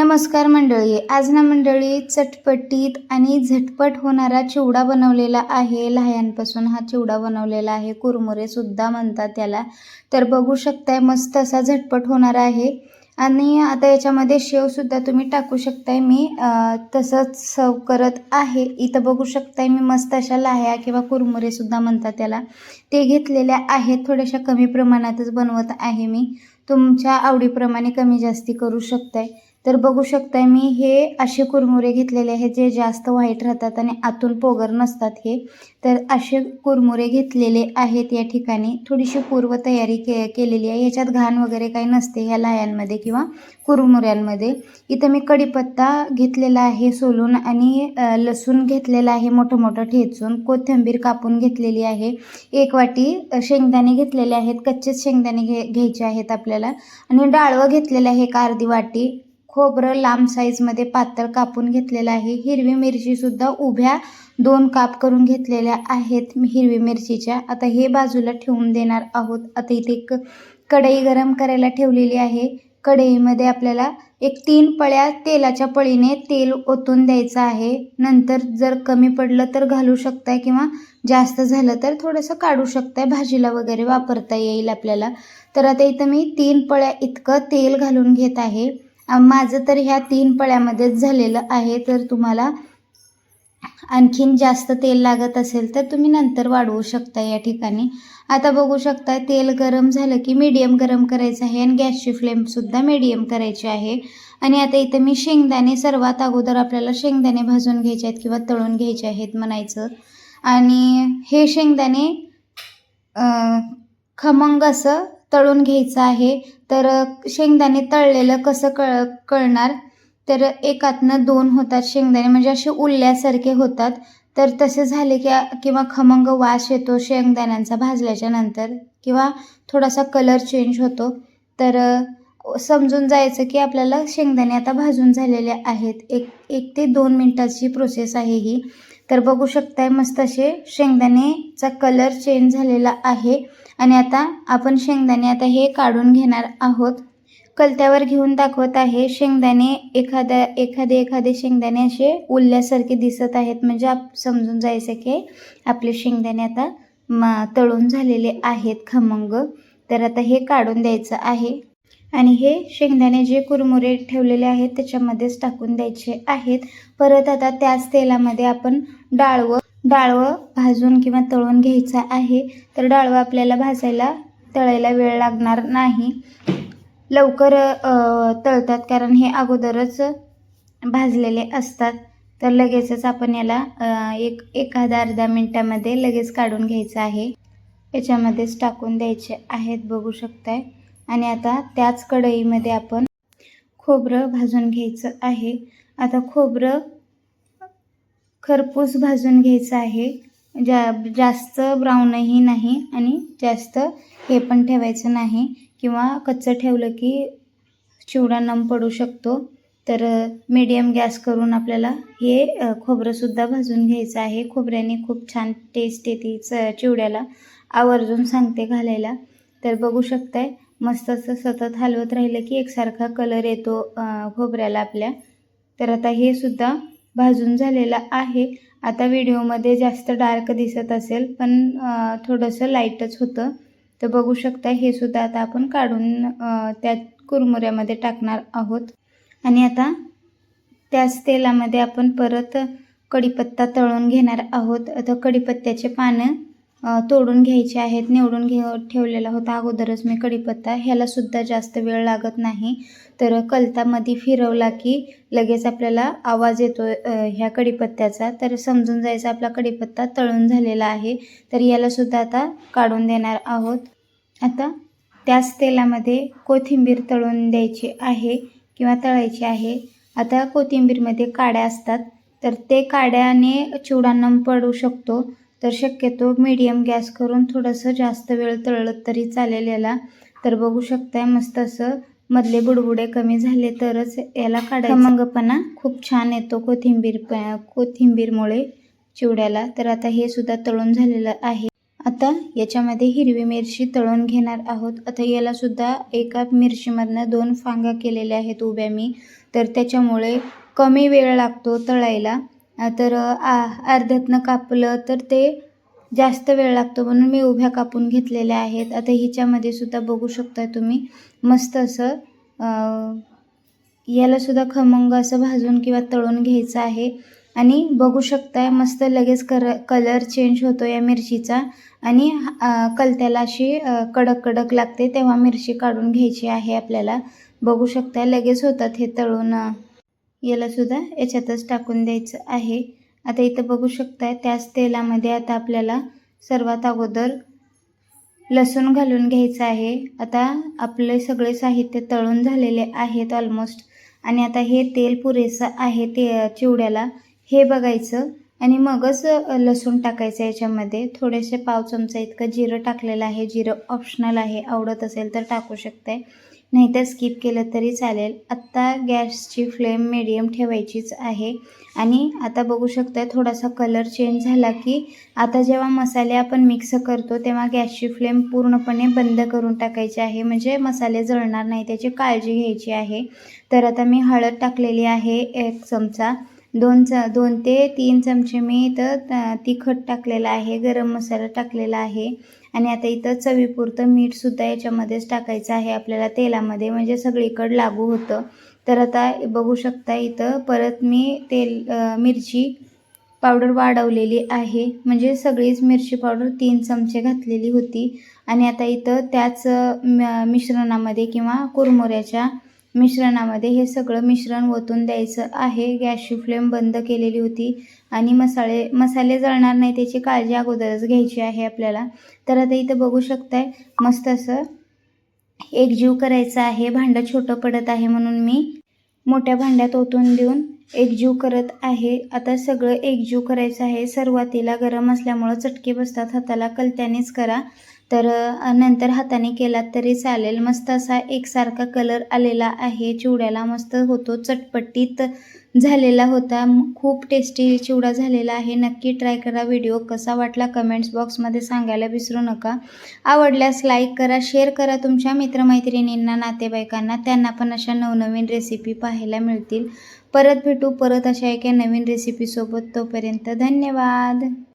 नमस्कार मंडळी. आज ना मंडळी चटपटीत आणि झटपट होणारा चिवडा बनवलेला आहे. लहायांपासून हा चिवडा बनवलेला आहे. कुरमुरे सुद्धा म्हणतात त्याला. तर बघू शकताय मस्त असा झटपट होणार आहे. आणि आता याच्यामध्ये शेवसुद्धा तुम्ही टाकू शकताय. मी तसंच सर्व करत आहे. इथं बघू शकताय मी मस्त अशा लाह्या किंवा कुरमुरे सुद्धा म्हणतात त्याला. ते घेतलेल्या आहेत. थोड्याशा कमी प्रमाणातच बनवत आहे मी. तुमच्या आवडीप्रमाणे कमी जास्ती करू शकताय. तर बघू शकताय मी हे असे कुरमुरे घेतलेले आहेत जे जास्त व्हाईट राहतात आणि आतून पोगर नसतात हे. तर असे कुरमुरे घेतलेले आहेत या ठिकाणी. थोडीशी पूर्वतयारी के केलेली आहे. याच्यात घाण वगैरे काही नसते ह्या लाह्यांमध्ये किंवा कुरमुऱ्यांमध्ये. इथं मी कढीपत्ता घेतलेला आहे सोलून आणि लसूण घेतलेला आहे मोठं मोठं ठेचून. कोथिंबीर कापून घेतलेली आहे. एक वाटी शेंगदाणे घेतलेले आहेत. कच्चेच शेंगदाणे घे घ्यायचे आहेत आपल्याला. आणि डाळवं घेतलेलं आहे एक अर्धी वाटी. खोबरं लांब साईजमध्ये पातळ कापून घेतलेलं आहे. हिरवी मिरचीसुद्धा उभ्या दोन काप करून घेतलेल्या आहेत. मी हिरवी मिरचीच्या. आता हे बाजूला ठेवून देणार आहोत. आता इथे एक कढई गरम करायला ठेवलेली आहे. कढईमध्ये आपल्याला एक तीन पळ्या तेलाच्या पळीने तेल ओतून द्यायचं आहे. नंतर जर कमी पडलं तर घालू शकताय किंवा जास्त झालं तर थोडंसं काढू शकताय. भाजीला वगैरे वापरता येईल आपल्याला. तर आता इथं मी तीन पळ्या इतकं तेल घालून घेत आहे. माझं तर ह्या तीन पळ्यामध्येच झालेलं आहे. तर तुम्हाला आणखीन जास्त तेल लागत असेल तर तुम्ही नंतर वाढवू शकता या ठिकाणी. आता बघू शकता तेल गरम झालं की मीडियम गरम करायचं आहे आणि गॅसची फ्लेमसुद्धा मीडियम करायची आहे. आणि आता इथं मी शेंगदाणे सर्वात अगोदर आपल्याला शेंगदाणे भाजून घ्यायचे आहेत किंवा तळून घ्यायचे आहेत म्हणायचं. आणि हे शेंगदाणे खमंग असं तळून घ्यायचं आहे. तर शेंगदाणे तळलेलं कसं कळ कळणार? तर एकातनं दोन होतात शेंगदाणे म्हणजे असे उरल्यासारखे होतात. तर तसे झाले की किंवा खमंग वास येतो शेंगदाण्यांचा भाजल्याच्या नंतर किंवा थोडासा कलर चेंज होतो. तर समजून जायचं की आपल्याला शेंगदाणे आता भाजून झालेले आहेत. एक एक ते दोन मिनटाची प्रोसेस आहे ही. तर बघू शकताय मस्त असे शेंगदाणेचा कलर चेंज झालेला आहे. आणि आता आपण शेंगदाणे आता हे काढून घेणार आहोत. कलत्यावर घेऊन दाखवत आहे शेंगदाणे. एखाद्या एखादे एखादे शेंगदाणे असे उरल्यासारखे दिसत आहेत. म्हणजे आप समजून जायचं की आपले शेंगदाणे आता म तळून झालेले आहेत खमंग. तर आता हे काढून द्यायचं आहे. आणि हे शेंगदाणे जे कुरमुरे ठेवलेले आहेत त्याच्यामध्येच टाकून द्यायचे आहेत. परत आता त्याच तेलामध्ये आपण डाळवं डाळवं भाजून किंवा तळून घ्यायचं आहे. तर डाळवं आपल्याला भाजायला तळायला वेळ लागणार नाही. लवकर तळतात कारण हे अगोदरच भाजलेले असतात. तर लगेचच आपण याला एक एखादा अर्धा मिनटामध्ये लगेच काढून घ्यायचं आहे. याच्यामध्येच टाकून द्यायचे आहेत. बघू शकताय. आणि आता त्याच कढईमध्ये आपण खोबरं भाजून घ्यायचं आहे. आता खोबरं खरपूस भाजून घ्यायचं आहे. जा जास्त ब्राऊनही नाही आणि जास्त हे पण ठेवायचं नाही किंवा कच्चं ठेवलं की चिवडा नम पडू शकतो. तर मीडियम गॅस करून आपल्याला हे खोबरंसुद्धा भाजून घ्यायचं आहे. खोबऱ्याने खूप छान टेस्ट येते च चिवड्याला. आवर्जून सांगते घालायला. तर बघू शकताय मस्त असं सतत हलवत राहिलं की एकसारखा कलर येतो खोबऱ्याला आपल्या. तर आता हे सुद्धा भाजून झालेलं आहे. आता व्हिडिओमध्ये जास्त डार्क दिसत असेल पण थोडंसं लाईटच होतं. तर बघू शकता हे सुद्धा आता आपण काढून त्या कुरमुऱ्यामध्ये टाकणार आहोत. आणि आता त्याच तेलामध्ये आपण परत कढीपत्ता तळून घेणार आहोत. आता कढीपत्त्याचे पानं तोडून घ्यायचे आहेत निवडून घे ठेवलेला होता अगोदरच मी कढीपत्ता. ह्यालासुद्धा जास्त वेळ लागत नाही. तर कलतामध्ये फिरवला की लगेच आपल्याला आवाज येतो ह्या कढीपत्त्याचा. तर समजून जायचं आपला कढीपत्ता तळून झालेला आहे. तर यालासुद्धा आता काढून देणार आहोत. आता त्याच तेलामध्ये कोथिंबीर तळून द्यायची आहे किंवा तळायची आहे. आता कोथिंबीरमध्ये काड्या असतात. तर ते काड्याने चिवडा नम पडू शकतो. तर शक्यतो मीडियम गॅस करून थोडंसं जास्त वेळ तळलं तरी चालेल याला. तर बघू शकताय मस्त असं मधले बुडबुडे कमी झाले तरच याला काढायचा. मंगपणा खूप छान येतो कोथिंबीर कोथिंबीरमुळे चिवड्याला. तर आता हे सुद्धा तळून झालेलं आहे. आता याच्यामध्ये हिरवी मिरची तळून घेणार आहोत. आता याला सुद्धा एका मिरचीमधनं दोन फांगा केलेल्या आहेत उभ्या मी. तर त्याच्यामुळे कमी वेळ लागतो तळायला. तर आ अर्ध्यातनं कापलं तर ते जास्त वेळ लागतो म्हणून मी उभ्या कापून घेतलेल्या आहेत. आता हिच्यामध्ये सुद्धा बघू शकता तुम्ही. मस्त असं यालासुद्धा याला सुद्धा खमंग असं भाजून किंवा तळून घ्यायचं आहे. आणि बघू शकताय मस्त लगेच कर कलर चेंज होतो या मिरचीचा. आणि कलत्याला अशी कडक कडक लागते तेव्हा मिरची काढून घ्यायची आहे आपल्याला. बघू शकताय लगेच होतात हे तळून. याला सुद्धा याच्यातच टाकून द्यायचं आहे. आता इथं बघू शकताय त्याच तेलामध्ये आता आपल्याला सर्वात अगोदर लसूण घालून घ्यायचं आहे. आता आपले सगळे साहित्य तळून झालेले आहेत ऑलमोस्ट आणि आता हे तेल पुरेसं आहे ते चिवड्याला. हे बघायचं. आणि मगच लसूण टाकायचं याच्यामध्ये. थोडेसे पाव चमचा इतकं जिरं टाकलेलं आहे. जिरं ऑप्शनल आहे. आवडत असेल तर टाकू शकते. नाहीतर स्किप केलं तरी चालेल. आत्ता गॅसची फ्लेम मिडियम ठेवायचीच आहे. आणि आता बघू शकता थोडासा कलर चेंज झाला की आता जेव्हा मसाले आपण मिक्स करतो तेव्हा गॅसची फ्लेम पूर्णपणे बंद करून टाकायची आहे. म्हणजे मसाले जळणार नाही. त्याची काळजी घ्यायची आहे. तर आता मी हळद टाकलेली आहे एक चमचा. दोन च दोन ते तीन चमचे मी इथं तिखट टाकलेलं आहे गरम मसाला टाकलेला आहे. आणि आता इथं चवीपुरतं मीठसुद्धा याच्यामध्येच टाकायचं आहे आपल्याला तेलामध्ये म्हणजे सगळीकडं लागू होतं. तर आता बघू शकता इथं परत मी तेल मिरची पावडर वाढवलेली आहे. म्हणजे सगळीच मिरची पावडर तीन चमचे घातलेली होती. आणि आता इथं त्याच म- मिश्रणामध्ये किंवा कुरमुऱ्याच्या मिश्रणामध्ये हे सगळं मिश्रण ओतून द्यायचं आहे. गॅसची फ्लेम बंद केलेली होती आणि मसाले मसाले जळणार नाही त्याची काळजी अगोदरच घ्यायची आहे आपल्याला. तर आता इथं बघू शकताय मस्त असं एकजीव करायचं आहे. भांडं छोटं पडत आहे म्हणून मी मोठ्या भांड्यात ओतून देऊन एकजीव करत आहे. आता सगळं एकजीव करायचं आहे. सुरुवातीला गरम असल्यामुळं चटके बसतात. हाताला कलत्यानेच करा. तर नंतर हाताने केलात तरी चालेल. मस्त असा एकसारखा कलर आलेला आहे. चिवड्याला मस्त होतो. चटपटीत झालेला होता. खूप टेस्टी चिवडा झालेला आहे. नक्की ट्राय करा व्हिडिओ कसा वाटला कमेंट्स बॉक्समध्ये सांगायला विसरू नका. आवडल्यास लाईक करा शेअर करा तुमच्या मित्रमैत्रिणींना नातेवाईकांना. त्यांना पण अशा नवनवीन रेसिपी पाहायला मिळतील. परत भेटू. परत अशा एका नवीन रेसिपीसोबत तोपर्यंत धन्यवाद.